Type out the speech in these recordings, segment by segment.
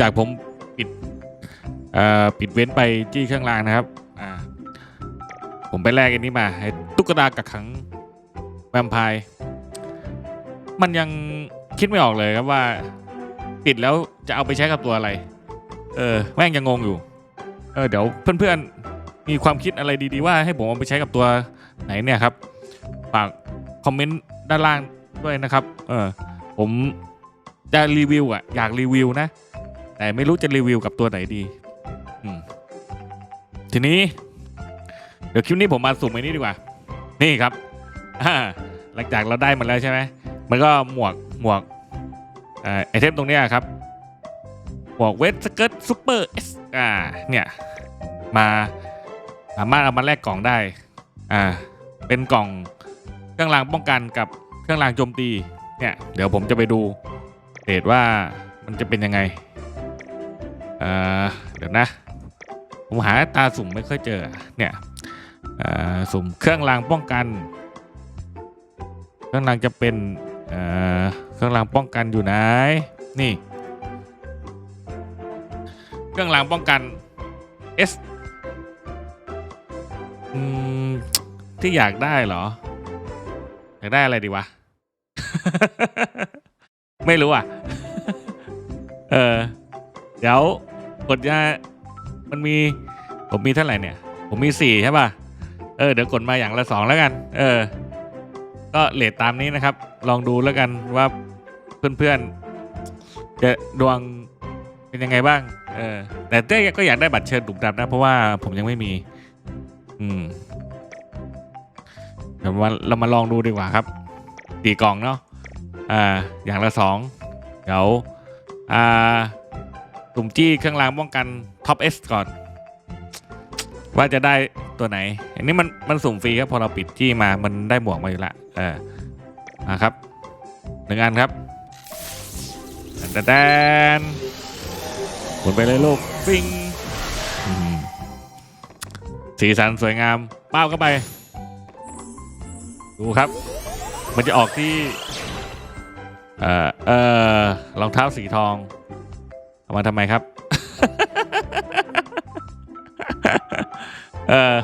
จากผมปิดเอ่อปิดเว้นไปที่เครื่องรางนะครับอ่าผมไปแลกอันนี้มาไอ้ตุ๊กตากักขังแวมไพร์มันยังคิดไม่ออกเลยครับว่าปิดแล้วจะเอาไปใช้กับตัวอะไร เออแม่งยังงงอยู่ เออเดี๋ยวเพื่อนๆ มีความคิดอะไรดีๆว่าให้ผมเอาไปใช้กับตัวไหนเนี่ยครับ ฝากคอมเมนต์ด้านล่างด้วยนะครับ เออผมจะรีวิวอะอยากรีวิวนะ แต่ไม่รู้จะรีวิวกับตัวไหนดีทีนี้ เดี๋ยวคลิปนี้ผมมาสุ่มไอ้นี้ดีกว่า นี่ครับหลังจากเราได้มันแล้วใช่ไหมมันก็หมวกหมวกไอเทมตรงนี้ครับหมวกเวสสเกิร์ตซูเปอร์เอสอ่าเนี่ยมาสามารถเอามาแลกกล่องได้อ่าเป็นกล่องเครื่องรางป้องกันกับเครื่องรางโจมตีเนี่ยเดี๋ยวผมจะไปดูเดทว่ามันจะเป็นยังไง อ่อเดี๋ยวนะผมหาตาสุ่มไม่ค่อยเจอเนี่ยสุ่มเครื่องรางป้องกัน เครื่องรางจะเป็นเเครื่องรางป้องกันอยู่ไหนนี่ เครื่องรางป้องกัน S อที่อยากได้เหรอ อยากได้อะไรดีวะ ไม่รู้อะ เออ เดี๋ยว กดยามันมีผมมีเท่าไหร่เนี่ย ผมมีสี่ใช่ป่ะเออเดี๋ยวกดมาอย่างละสองแล้วกัน เออ ก็เลทตามนี้นะครับ ลองดูแล้วกันว่าเพื่อนๆจะดวงเป็นยังไงบ้าง เออ แต่เต้ก็อยากได้บัตรเชิญดุมดำนะ เพราะว่าผมยังไม่มี อืมเดี๋ยวมาเรามาลองดูดีกว่าครับตีกล่องเนาะอ่าอย่างละสองเดี๋ยวอ่า สุ่มจี้เครื่องรางป้องกันท็อปเอสก่อน ว่าจะได้ตัวไหน อันนี้มันมันสุ่มฟรีครับพอเราปิดจี้มามันได้หมวกมาอยู่ละเออมาครับหนึ่งอันครับแดนแดนหมุนไปเลยลูกปิ้งอืมสีสันสวยงามป้าบเข้าไป ดูครับ มันจะออกที่ เอ่อเอ่อรองเท้าสีทองเอา มาทำไมครับ เออ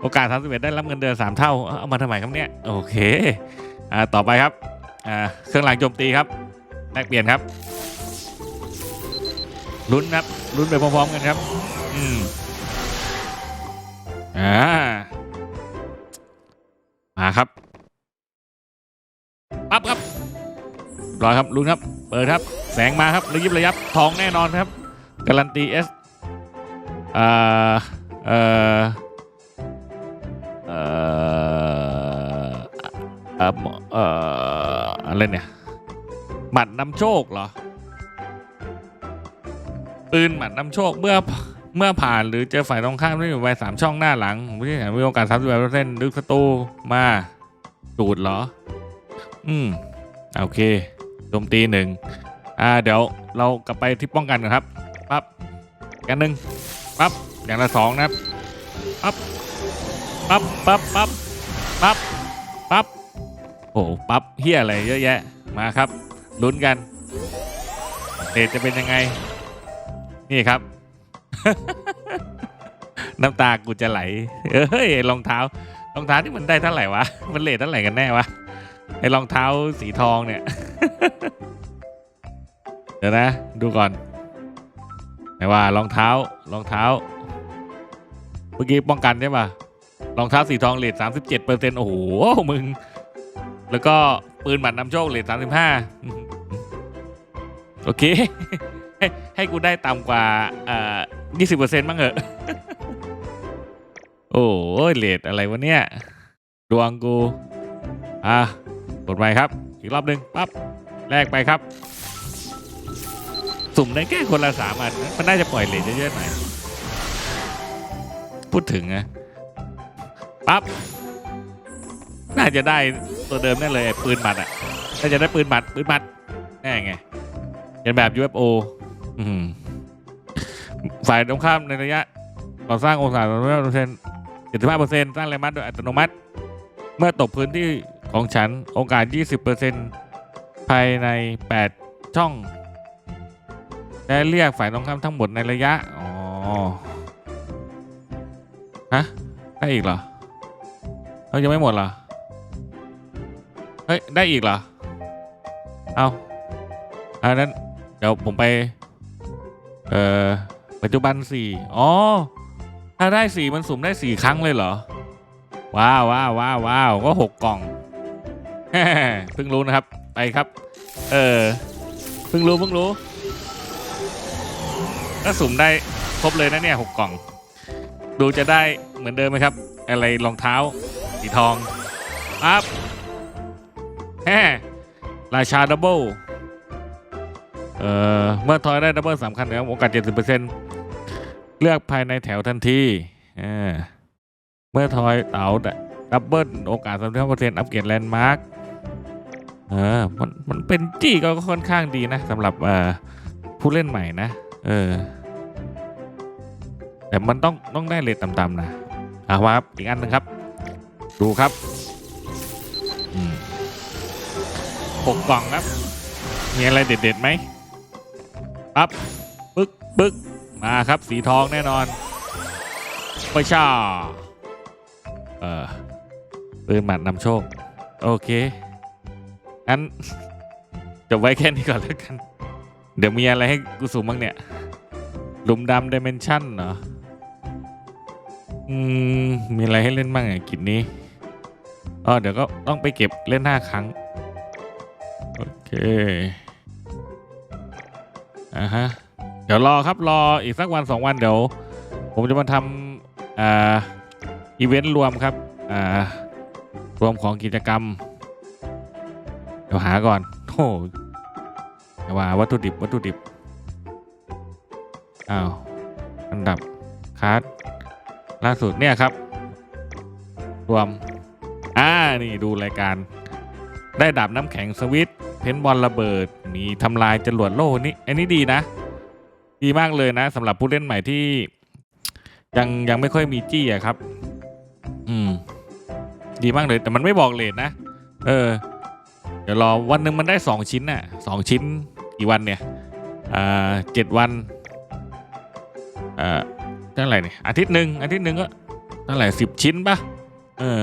โอกาส 31 ได้รับเงินเดือน 3 เท่า เอามาทำไมครับเนี่ย โอเค อ่า ต่อไปครับ อ่า เครื่องรางโจมตีครับ แลกเปลี่ยนครับ ลุ้นครับ ลุ้นไปพร้อมๆกันครับ อืม อ่า มาครับ ปั๊บครับ รอครับ ลุ้นครับ เปิดครับ แสงมาครับระยิบระยับทองแน่นอนครับ การันตีเอสเอ่อเอ่อเอ่อเอ่ออะไรเนี่ยหมัดนำโชคเหรอปืนหมัดนำโชคเมื่อเมื่อผ่านหรือเจอฝ่ายตรงข้ามที่อยู่ไปสามช่องหน้าหลังผู้ที่มีโอกาสสามสิบเปอร์เซ็นต์ดึกศัตรูมาดูดเหรอ อืม โอเค โจมตีหนึ่งอ่าเดี๋ยวเรากลับไปที่ป้องกันกันครับปั๊บกันหนึ่งปั๊บอย่างละสองนะครับปั๊บปั๊บปั๊บปั๊บปั๊บปั๊บโอ้โหปั๊บเฮียอะไรเยอะแยะมาครับลุ้นกันเดทจะเป็นยังไง นี่ครับ น้ำตากูจะไหล เอ้ยรองเท้ารองเท้าที่มันได้เท่าไหร่วะมันเลทเท่าไหร่กันแน่วะ ไอ้รองเท้าสีทองเนี่ย เดี๋ยวนะ ดูก่อนไหนว่ารองเท้ารองเท้า เมื่อกี้ป้องกันใช่ป่ะรองเท้าสีทองเลทสามสิบเจ็ดเปอร์เซ็นต์โอ้โหมึง แล้วก็ปืนหมัดนำโชคเลทสามสิบห้าโอเค ให้ให้กูได้ต่ำกว่าเอ่อยี่สิบเปอร์เซ็นต์บ้างเหอะโอ้ยเลทอะไรวะเนี่ย ดวงกู อะ กดไปครับ อีกรอบหนึ่งปั๊บแลกไปครับ สุ่มได้แค่คนละสามอันนะมันน่าจะปล่อยเหรียญเยอะๆหน่อยพูดถึงนะปั๊บน่าจะได้ตัวเดิมแน่เลยปืนหมัดอะน่าจะได้ปืนหมัดปืนหมัดแน่ไงเป็นแบบ UFO ฝ่ายตรงข้ามในระยะก่อสร้างองศาเปอร์เซ็นต์เจ็ดสิบห้าเปอร์เซ็นต์สร้างแรงมัดโดยอัตโนมัติ เมื่อตกพื้นที่ ของฉันโอกาส 20%ภายใน 8 ช่องได้เรียกฝ่ายตรงข้ามทั้งหมดในระยะ อ๋อ ฮะ ได้อีกเหรอเรายังไม่หมดเหรอ เฮ้ย ได้อีกเหรอ เอาอันนั้น เดี๋ยวผมไป เอ่อ ปัจจุบันสี่อ๋อ ถ้าได้สี่มันสุ่มได้สี่ครั้งเลยเหรอ ว้าวว้าวว้าวว้าวก็หกกล่อง เพิ่งรู้นะครับ ไปครับ เออเพิ่งรู้เพิ่งรู้ก็สุ่มได้ครบเลยนะเนี่ยหกกล่อง ดูจะได้เหมือนเดิมไหมครับ อะไรรองเท้า สีทองปั๊บแฮราชาดับเบิลเอ่อเมื่อทอยได้ดับเบิลสามคันนะครับโอกาสเจ็ดสิบเปอร์เซ็นต์เลือกภายในแถวทันทีอ่าเมื่อทอยเต๋าดับเบิลโอกาสสามสิบเปอร์เซ็นต์อัปเกรดแลนด์มาร์ค เออมันมันเป็นจี้ก็ค่อนข้างดีนะสำหรับผู้เล่นใหม่นะ เออ แต่มันต้องต้องได้เลทต่ำๆนะอะว่าครับอีกอันหนึงครับ ดูครับหกกล่องครับ มีอะไรเด็ดๆไหมปั๊บปึ๊กปึ๊กมาครับ สีทองแน่นอนไปช่าเออปืนหมัดนำโชค โอเค งั้นจบไว้แค่นี้ก่อนแล้วกัน เดี๋ยวมีอะไรให้กูสูงบ้างเนี่ยหลุมดำดิเมนชั่นเหรอ อืม มีอะไรให้เล่นบ้างอะกิจนี้อ๋อเดี๋ยวก็ต้องไปเก็บเล่นห้าครั้ง โอเค อ่าฮะ เดี๋ยวรอครับรออีกสักวันสองวันเดี๋ยว ผมจะมาทำอ่าอีเวนต์รวมครับ อ่ารวมของกิจกรรม เดี๋ยวหาก่อนโอ้ว่าวัตถุดิบวัตถุดิบ อ้าว อันดับคัสล่าสุดเนี่ยครับ รวม อ่า นี่ดูรายการ ได้ดาบน้ำแข็งสวิตเพนบอลระเบิด มีทำลายจรวดโล่นี่อันนี้ดีนะ ดีมากเลยนะสำหรับผู้เล่นใหม่ที่ ยังยังไม่ค่อยมีจี้อะครับ อืม ดีมากเลยแต่มันไม่บอกเลทนะ เออ เดี๋ยวรอวันหนึ่งมันได้สองชิ้นน่ะสองชิ้นกี่วันเนี่ยอ่าเจ็ดวันเอ่อเท่าไหร่เนี่ยอาทิตย์หนึ่งอาทิตย์หนึ่งก็เท่าไหร่สิบชิ้นปะเออ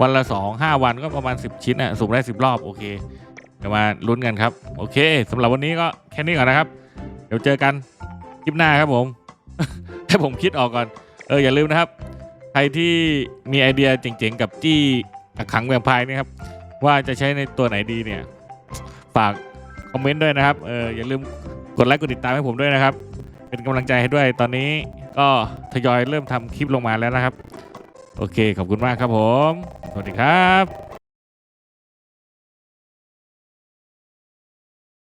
วันละสองห้าวันก็ประมาณสิบชิ้นอะสุ่มได้สิบรอบโอเคเดี๋ยวมาลุ้นกันครับ โอเคสำหรับวันนี้ก็แค่นี้ก่อนนะครับ เดี๋ยวเจอกันคลิปหน้าครับผมให้ผมคิดออกก่อนเอออย่าลืมนะครับ ใครที่มีไอเดียเจ๋งๆกับจี้ขังแวมไพร์นี่ครับ ว่าจะใช้ในตัวไหนดีเนี่ย ฝากคอมเมนต์ด้วยนะครับ เอออย่าลืมกดไลค์กดติดตามให้ผมด้วยนะครับ เป็นกำลังใจให้ด้วย ตอนนี้ก็ทยอยเริ่มทำคลิปลงมาแล้วนะครับ โอเคขอบคุณมากครับผม สวัสดีครับ